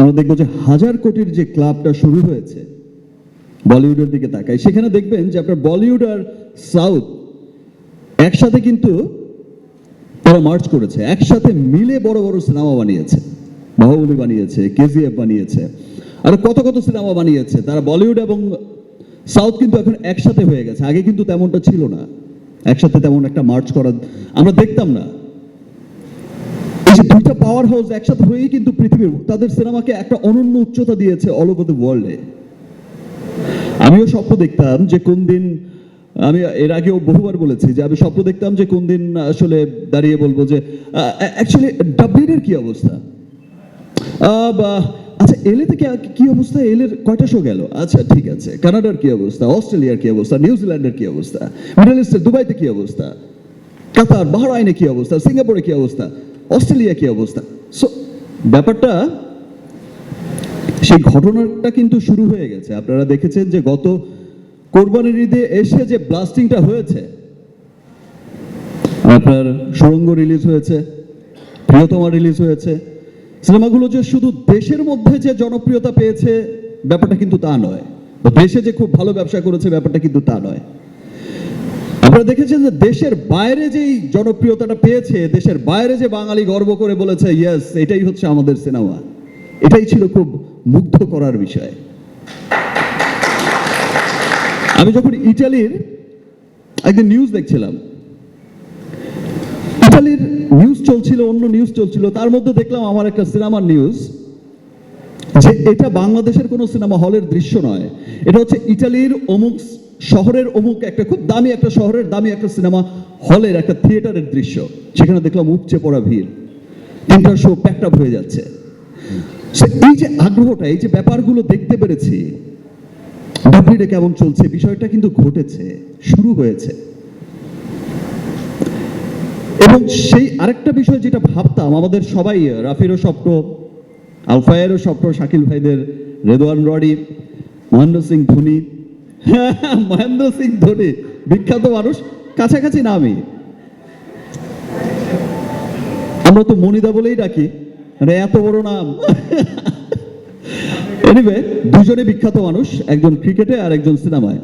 আমরা দেখব যে হাজার কোটির যে ক্লাবটা শুরু হয়েছে, বলিউডের দিকে তাকাই, সেখানে দেখবেন যে আপনার বলিউড আর সাউথ একসাথে কিন্তু তারা মার্চ করেছে, একসাথে মিলে বড় বড় সিনেমা বানিয়েছে, বাহুবলী বানিয়েছে, কেজিএফ বানিয়েছে, আর কত কত সিনেমা বানিয়েছে, তারা বলিউড এবং সাউথ কিন্তু এখন একসাথে হয়ে গেছে, আগে কিন্তু তেমনটা ছিল না, একসাথে তেমন একটা মার্চ করা আমরা দেখতাম না। যে দুইটা পাওয়ার হাউস একসাথে হয়েই কিন্তু পৃথিবীর তাদের সিনেমাকে একটা অনন্য উচ্চতা দিয়েছে অল ওভার দ্য ওয়ার্ল্ডে আমিও স্বপ্ন দেখতাম যে কোন দিন আমি এর আগেও বহুবার বলেছি যে আমি স্বপ্ন দেখতাম যে কোন দিন আসলে দাঁড়িয়ে বলব যে অ্যাকচুয়ালি ডাব্লিউড এর কি অবস্থা? আচ্ছা এলে থেকে কি অবস্থা? এলের কয়টা শো গেল? আচ্ছা ঠিক আছে। কানাডার কি অবস্থা? অস্ট্রেলিয়ার কি অবস্থা? নিউজিল্যান্ডের কি অবস্থা? মিডল ইস্টের দুবাইতে কি অবস্থা? কাতার, বাহরাইনে কি অবস্থা, সিঙ্গাপুরে কি অবস্থা, অস্ট্রেলিয়া কি অবস্থা? সো ব্যাপারটা, সেই ঘটনাটা কিন্তু শুরু হয়ে গেছে। আপনারা দেখেছেন যে গত কোরবানির ঈদে এসে যে ব্লাস্টিংটা হয়েছে, আপনার সুরঙ্গ রিলিজ হয়েছে, প্রিয়তমা রিলিজ হয়েছে, সিনেমাগুলো যে শুধু দেশের মধ্যে যে জনপ্রিয়তা পেয়েছে, ব্যাপারটা কিন্তু তা নয়। দেশে যে খুব ভালো ব্যবসা করেছে, ব্যাপারটা কিন্তু তা নয়। দেখেছেন যে দেশের বাইরে যেই জনপ্রিয়তাটা পেয়েছে, দেশের বাইরে যে বাঙালি গর্ব করে বলেছে ইয়েস এটাই হচ্ছে আমাদের সিনেমা। এটাই ছিল খুব মুগ্ধ করার বিষয়। আমি যখন ইটালির একদিন নিউজ দেখছিলাম, ইটালির নিউজ চলছিল, অন্য নিউজ চলছিল, তার মধ্যে দেখলাম আমার একটা সিনেমার নিউজ যে এটা বাংলাদেশের কোনো সিনেমা হলের দৃশ্য নয়। এটা হচ্ছে ইটালির অমুক শহরের অমুক একটা খুব দামি একটা শহরের দামি একটা সিনেমা হলের একটা থিয়েটারের দৃশ্য। সেখানে দেখলাম উপচে পড়া ভিড়। তিনটা শো প্যাকটাপ হয়ে যাচ্ছে। এই যে আগ্রহটা, এই যে ব্যাপারগুলো দেখতে পেরেছি কেমন চলছে, বিষয়টা কিন্তু ঘটেছে, শুরু হয়েছে। এবং সেই আরেকটা বিষয় যেটা ভাবতাম, আমাদের সবাই, রাফিরও স্বপ্ন, আলফায়েরও স্বপ্ন, শাকিল ভাইদের, রেদওয়ান রডি, মহেন্দ্র সিং ধোনি মহেন্দ্র সিং ধোনি, বিখ্যাত মানুষ, কাছাকাছি নামই আমরা তো মনিদা বলেই ডাকি মানে এত বড় নাম। এনিওয়ে দুজনে বিখ্যাত মানুষ, একজন ক্রিকেটে আর একজন সিনেমায়।